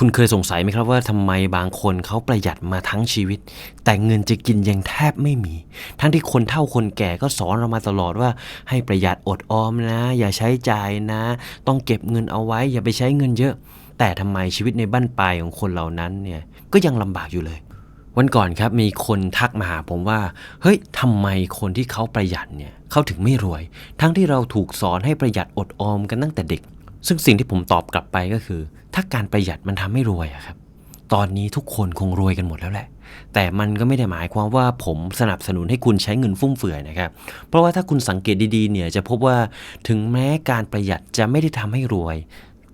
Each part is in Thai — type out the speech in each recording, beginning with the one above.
คุณเคยสงสัยไหมครับว่าทำไมบางคนเขาประหยัดมาทั้งชีวิต แต่เงินจะกินยังแทบไม่มี ทั้งที่คนเฒ่าคนแก่ก็สอนเรามาตลอดว่า ให้ประหยัดอดออมนะ อย่าใช้จ่ายนะ ต้องเก็บเงินเอาไว้ อย่าไปใช้เงินเยอะ แต่ทำไมชีวิตในบ้านปลายของคนเหล่านั้นเนี่ยก็ยังลำบากอยู่เลย วันก่อนครับมีคนทักมาหาผมว่า เฮ้ยทำไมคนที่เขาประหยัดเนี่ยเขาถึงไม่รวย ทั้งที่เราถูกสอนให้ประหยัดอดออมกันตั้งแต่เด็กซึ่งสิ่งที่ผมตอบกลับไปก็คือ ถ้าการประหยัดมันทำให้รวยอะครับ ตอนนี้ทุกคนคงรวยกันหมดแล้วแหละ แต่มันก็ไม่ได้หมายความว่าผมสนับสนุนให้คุณใช้เงินฟุ่มเฟือยนะครับ เพราะว่าถ้าคุณสังเกตดีๆเนี่ยจะพบว่าถึงแม้การประหยัดจะไม่ได้ทำให้รวย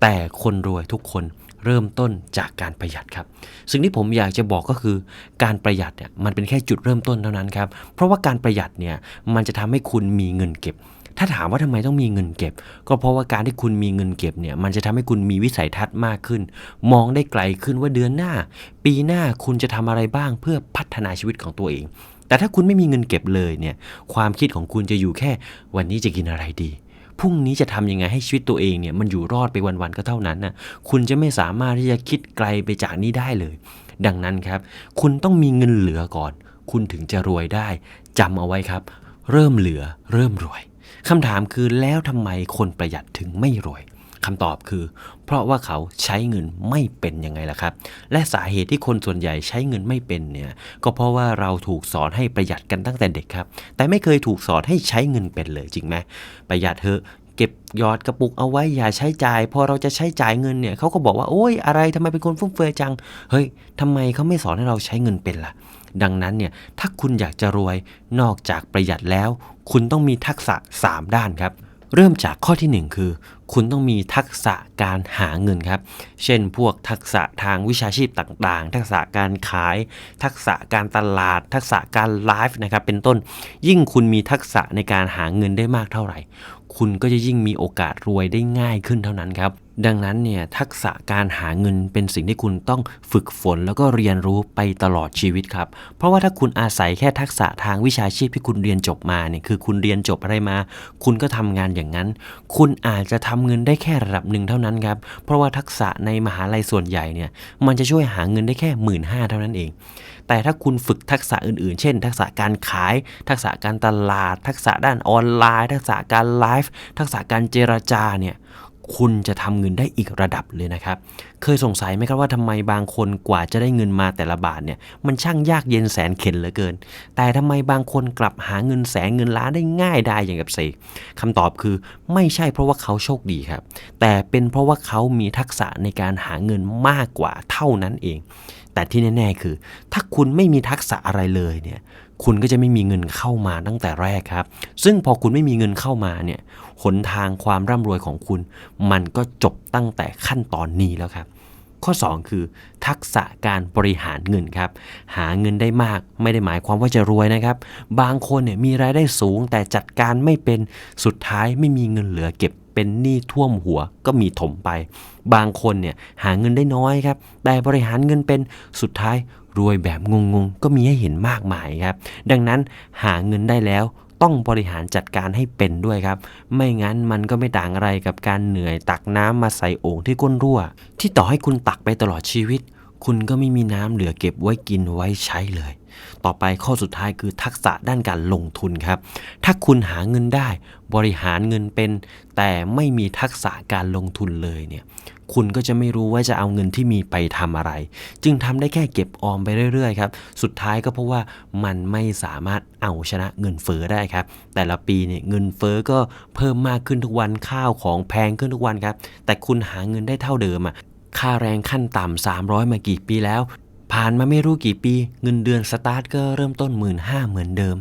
แต่คนรวยทุกคนเริ่มต้นจากการประหยัดครับ สิ่งที่ผมอยากจะบอกก็คือ การประหยัดเนี่ยมันเป็นแค่จุดเริ่มต้นเท่านั้นครับ เพราะว่าการประหยัดเนี่ยมันจะทำให้คุณมีเงินเก็บ ถ้าถามว่าทำไมต้องมีเงินเก็บ ก็เพราะว่าการที่คุณมีเงินเก็บเนี่ย มันจะทำให้คุณมีวิสัยทัศน์มากขึ้น มองได้ไกลขึ้นว่าเดือนหน้า ปีหน้าคุณจะทำอะไรบ้างเพื่อพัฒนาชีวิตของตัวเอง แต่ถ้าคุณไม่มีเงินเก็บเลยเนี่ย ความคิดของคุณจะอยู่แค่ วันนี้จะกินอะไรดีพรุ่งนี้จะทำยังไงให้ชีวิตตัวเองเนี่ยมันอยู่รอดไปวันๆก็เท่านั้นนะคุณจะไม่สามารถที่จะคิดไกลไปจากนี้ได้เลย ดังนั้นครับ คุณต้องมีเงินเหลือก่อน คุณถึงจะรวยได้จำเอาไว้ครับ เริ่มเหลือเริ่มรวย คำถามคือแล้วทำไมคนประหยัดถึงไม่รวยคำตอบคือ เพราะว่าเขาใช้เงินไม่เป็นยังไงล่ะครับ และสาเหตุที่คนส่วนใหญ่ใช้เงินไม่เป็นเนี่ยก็เพราะว่าเราถูกสอนให้ประหยัดกันตั้งแต่เด็กครับ แต่ไม่เคยถูกสอนให้ใช้เงินเป็นเลยจริงไหมประหยัดเถอะเก็บยอดกระปุกเอาไว้อย่าใช้จ่าย พอเราจะใช้จ่ายเงินเนี่ยเขาก็บอกว่าโอ๊ยอะไรทำไมเป็นคนฟุ่มเฟือยจัง เฮ้ยทำไมเขาไม่สอนให้เราใช้เงินเป็นล่ะ ดังนั้นเนี่ยถ้าคุณอยากจะรวยนอกจากประหยัดแล้ว คุณต้องมีทักษะ 3 ด้านครับ เริ่มจากข้อทีหนึ่1 คือ คุณต้องมีทักษะการหาเงินครับ เช่นพวกทักษะทางวิชาชีพต่างๆ ทักษะการขาย ทักษะการตลาด ทักษะการไลฟ์นะครับเป็นต้น ยิ่งคุณมีทักษะในการหาเงินได้มากเท่าไหร่ คุณก็จะยิ่งมีโอกาสรวยได้ง่ายขึ้นเท่านั้นครับ ดังนั้นเนี่ยทักษะการหาเงินเป็นสิ่งที่คุณต้องฝึกฝนแล้วก็เรียนรู้ไปตลอดชีวิตครับ เพราะว่าถ้าคุณอาศัยแค่ทักษะทางวิชาชีพที่คุณเรียนจบมาเนี่ยคือคุณเรียนจบอะไรมา คุณก็ทำงานอย่างนั้น คุณอาจจะทำเงินได้แค่ระดับหนึ่งเท่านั้นครับ เพราะว่าทักษะในมหาลัยส่วนใหญ่เนี่ยมันจะช่วยหาเงินได้แค่หมื่นห้าเท่านั้นเอง แต่ถ้าคุณฝึกทักษะอื่นๆ เช่น ทักษะการขาย ทักษะการตลาด ทักษะด้านออนไลน์ ทักษะการไลฟ์ทักษะการเจรจาเนี่ย คุณจะทำเงินได้อีกระดับเลยนะครับ เคยสงสัยไหมครับว่าทำไมบางคนกว่าจะได้เงินมาแต่ละบาทเนี่ยมันช่างยากเย็นแสนเข็ญเหลือเกิน แต่ทำไมบางคนกลับหาเงินแสนเงินล้านได้ง่ายได้อย่างกับเสกคำตอบคือไม่ใช่เพราะว่าเขาโชคดีครับ แต่เป็นเพราะว่าเขามีทักษะในการหาเงินมากกว่าเท่านั้นเอง แต่ที่แน่ ๆ คือ ถ้าคุณไม่มีทักษะอะไรเลยเนี่ย คุณก็จะไม่มีเงินเข้ามาตั้งแต่แรกครับ ซึ่งพอคุณไม่มีเงินเข้ามาเนี่ยหนทางความร่ำรวยของคุณ มันก็จบตั้งแต่ขั้นตอนนี้แล้วครับ ข้อ 2 คือ ทักษะการบริหารเงินครับ หาเงินได้มากไม่ได้หมายความว่าจะรวยนะครับ บางคนเนี่ยมีรายได้สูงแต่จัดการไม่เป็นสุดท้ายไม่มีเงินเหลือเก็บเป็นหนี้ท่วมหัวก็มีถมไป บางคนเนี่ยหาเงินได้น้อยครับ แต่บริหารเงินเป็นสุดท้าย รวยแบบงงๆ ก็มีให้เห็นมากมายครับ ดังนั้นหาเงินได้แล้วต้องบริหารจัดการให้เป็นด้วยครับ ไม่งั้นมันก็ไม่ต่างอะไรกับการเหนื่อยตักน้ำมาใส่โอ่งที่ก้นรั่ว ที่ต่อให้คุณตักไปตลอดชีวิต คุณก็ไม่มีน้ำเหลือเก็บไว้กินไว้ใช้เลย ต่อไปข้อสุดท้ายคือทักษะด้านการลงทุนครับ ถ้าคุณหาเงินได้ บริหารเงินเป็น แต่ไม่มีทักษะการลงทุนเลยเนี่ยคุณก็จะไม่รู้ว่าจะเอาเงินที่มีไปทำอะไร จึงทำได้แค่เก็บออมไปเรื่อยๆครับ สุดท้ายก็เพราะว่ามันไม่สามารถเอาชนะเงินเฟ้อได้ครับ แต่ละปีเนี่ยเงินเฟ้อก็เพิ่มมากขึ้นทุกวันข้าวของแพงขึ้นทุกวันครับ แต่คุณหาเงินได้เท่าเดิมอะค่าแรงขั้นต่ำ300 มากี่ปีแล้ว ผ่านมาไม่รู้กี่ปี เงินเดือนสตาร์ทก็เริ่มต้น1 5ื่นเหมือนเดิม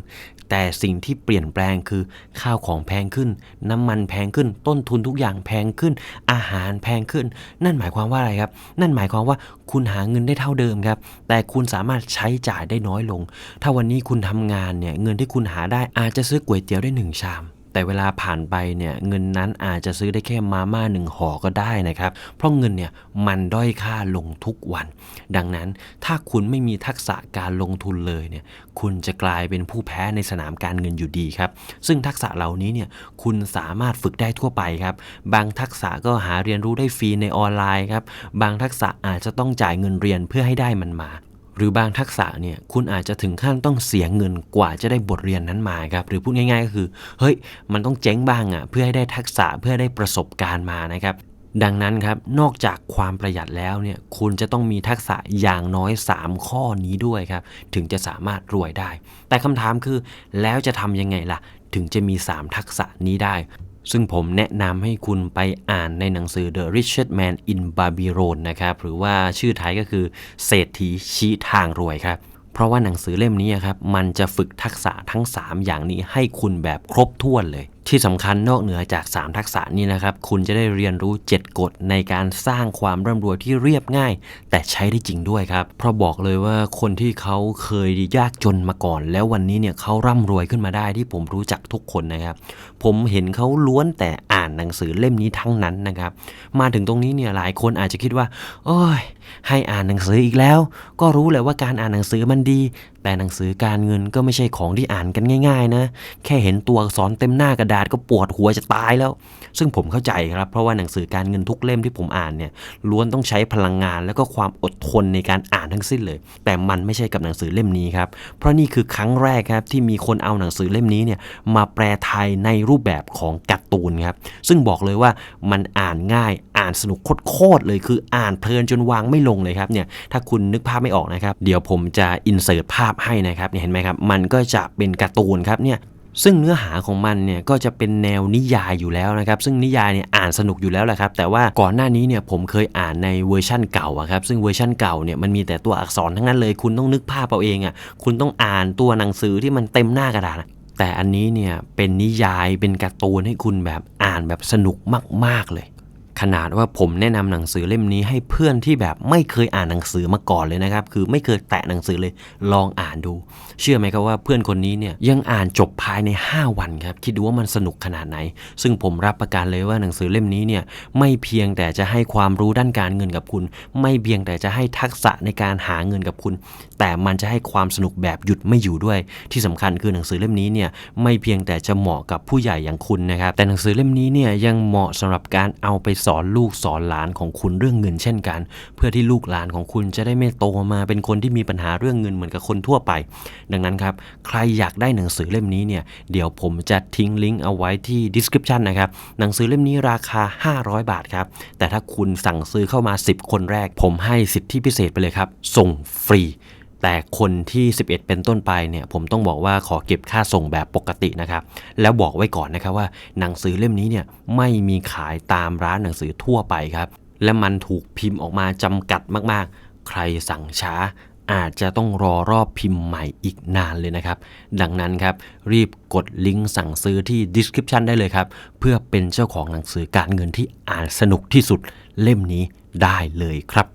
แต่สิ่งที่เปลี่ยนแปลงคือข้าวของแพงขึ้น น้ำมันแพงขึ้น ต้นทุนทุกอย่างแพงขึ้น อาหารแพงขึ้น นั่นหมายความว่าอะไรครับ นั่นหมายความว่าคุณหาเงินได้เท่าเดิมครับ แต่คุณสามารถใช้จ่ายได้น้อยลง ถ้าวันนี้คุณทำงานเนี่ยเงินที่คุณหาได้อาจจะซื้อก๋วยเตี๋ยวได้หนึ่งชาม แต่เวลาผ่านไปเนี่ยเงินนั้นอาจจะซื้อได้แค่มาม่าหนึ่งห่อก็ได้นะครับ เพราะเงินเนี่ยมันด้อยค่าลงทุกวัน ดังนั้นถ้าคุณไม่มีทักษะการลงทุนเลยเนี่ยคุณจะกลายเป็นผู้แพ้ในสนามการเงินอยู่ดีครับ ซึ่งทักษะเหล่านี้เนี่ยคุณสามารถฝึกได้ทั่วไปครับ บางทักษะก็หาเรียนรู้ได้ฟรีในออนไลน์ครับ บางทักษะอาจจะต้องจ่ายเงินเรียนเพื่อให้ได้มันมา หรือบางทักษะเนี่ยคุณอาจจะถึงขั้นต้องเสียเงินกว่าจะได้บทเรียนนั้นมาครับหรือพูดง่ายๆก็คือเฮ้ยมันต้องเจ๊งบ้างอะ่ะเพื่อให้ได้ทักษะเพื่อได้ประสบการณ์มานะครับดังนั้นครับนอกจากความประหยัดแล้วเนี่ยคุณจะต้องมีทักษะอย่างน้อย 3 ข้อนี้ด้วยครับถึงจะสามารถรวยได้ แต่คำถามคือแล้วจะทำยังไงล่ะ ถึงจะมี 3 ทักษะนี้ได้ ซึ่งผมแนะนำให้คุณไปอ่านในหนังสือ The Richest Man in Babylon นะครับหรือว่าชื่อไทยก็คือเศรษฐีชี้ทางรวยครับ เพราะว่าหนังสือเล่มนี้ครับมันจะฝึกทักษะทั้ง 3 อย่างนี้ให้คุณแบบครบถ้วนเลยที่สำคัญนอกเหนือจาก 3 ทักษะนี้นะครับ คุณจะได้เรียนรู้ 7 กฎในการสร้างความร่ำรวยที่เรียบง่าย แต่ใช้ได้จริงด้วยครับ เพราะบอกเลยว่าคนที่เขาเคยยากจนมาก่อน แล้ววันนี้เนี่ยเขาร่ำรวยขึ้นมาได้ที่ผมรู้จักทุกคนนะครับ ผมเห็นเขาล้วนแต่อ่านหนังสือเล่มนี้ทั้งนั้นนะครับ มาถึงตรงนี้เนี่ยหลายคนอาจจะคิดว่า โอ้ยให้อ่านหนังสืออีกแล้ว ก็รู้แหละว่าการอ่านหนังสือมันดี แต่หนังสือการเงินก็ไม่ใช่ของที่อ่านกันง่าย ๆ นะ แค่เห็นตัวอักษรเต็มหน้ากระดาษก็ปวดหัวจะตายแล้ว ซึ่งผมเข้าใจครับ เพราะว่าหนังสือการเงินทุกเล่มที่ผมอ่านเนี่ยล้วนต้องใช้พลังงานแล้วก็ความอดทนในการอ่านทั้งสิ้นเลย แต่มันไม่ใช่กับหนังสือเล่มนี้ครับ เพราะนี่คือครั้งแรกครับที่มีคนเอาหนังสือเล่มนี้เนี่ยมาแปลไทยในรูปแบบของการ์ตูนครับ ซึ่งบอกเลยว่ามันอ่านง่ายอ่านสนุกโคตรๆเลย คืออ่านเพลินจนวางไม่ลงเลยครับเนี่ยถ้าคุณนึกภาพไม่ออกนะครับเดี๋ยวผมจะอินเสิร์ตภาพให้นะครับเนี่ยเห็นไหมครับมันก็จะเป็นการ์ตูนครับเนี่ยซึ่งเนื้อหาของมันเนี่ยก็จะเป็นแนวนิยายอยู่แล้วนะครับ ซึ่งนิยายเนี่ยอ่านสนุกอยู่แล้วแหละครับ แต่ว่าก่อนหน้านี้เนี่ยผมเคยอ่านในเวอร์ชั่นเก่าครับ ซึ่งเวอร์ชั่นเก่าเนี่ยมันมีแต่ตัวอักษรทั้งนั้นเลย คุณต้องนึกภาพเอาเองอะคุณต้องอ่านตัวหนังสือที่มันเต็มหน้ากระดาษแต่อันนี้เนี่ยเป็นนิยายเป็นการ์ตูนให้คุณแบบอ่านแบบสนุกมาก ๆเลย ขนาดว่าผมแนะนำหนังสือเล่มนี้ให้เพื่อนที่แบบไม่เคยอ่านหนังสือมาก่อนเลยนะครับ คือไม่เคยแตะหนังสือเลยลองอ่านดู เชื่อไหมครับว่าเพื่อนคนนี้เนี่ยยังอ่านจบภายใน 5 วันครับ คิดดูว่ามันสนุกขนาดไหน ซึ่งผมรับประกันเลยว่าหนังสือเล่มนี้เนี่ยไม่เพียงแต่จะให้ความรู้ด้านการเงินกับคุณ ไม่เพียงแต่จะให้ทักษะในการหาเงินกับคุณ แต่มันจะให้ความสนุกแบบหยุดไม่อยู่ด้วย ที่สำคัญคือหนังสือเล่มนี้เนี่ยไม่เพียงแต่จะเหมาะกับผู้ใหญ่อย่างคุณนะครับแต่หนังสือเล่มนี้เนี่ยยังเหมาะสำหรับการเอาไปสอนลูกสอนหลานของคุณเรื่องเงินเช่นกัน เพื่อที่ลูกหลานของคุณจะได้ไม่โตมาเป็นคนที่มีปัญหาเรื่องเงินเหมือนกับคนทั่วไป ดังนั้นครับ ใครอยากได้หนังสือเล่มนี้เนี่ยเดี๋ยวผมจะทิ้งลิงก์เอาไว้ที่ description นะครับหนังสือเล่มนี้ราคา 500 บาทครับแต่ถ้าคุณสั่งซื้อเข้ามา 10 คนแรก ผมให้สิทธิพิเศษไปเลยครับส่งฟรี แต่คนที่ 11 เป็นต้นไปเนี่ยผมต้องบอกว่าขอเก็บค่าส่งแบบปกตินะครับแล้วบอกไว้ก่อนนะครับว่าหนังสือเล่มนี้เนี่ยไม่มีขายตามร้านหนังสือทั่วไปครับและมันถูกพิมพ์ออกมาจำกัดมากๆ ใครสั่งช้าอาจจะต้องรอรอบพิมพ์ใหม่อีกนานเลยนะครับ ดังนั้นครับ รีบกดลิงก์สั่งซื้อที่ description ได้เลยครับ เพื่อเป็นเจ้าของหนังสือการเงินที่อ่านสนุกที่สุดเล่มนี้ได้เลยครับ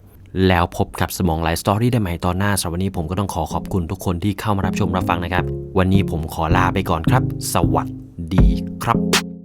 แล้วพบกับสมองไลฟ์สตอรี่ได้ใหม่ตอนหน้าสำหรับวันนี้ผมก็ต้องขอขอบคุณทุกคนที่เข้ามารับชมรับฟังนะครับ วันนี้ผมขอลาไปก่อนครับ สวัสดีครับ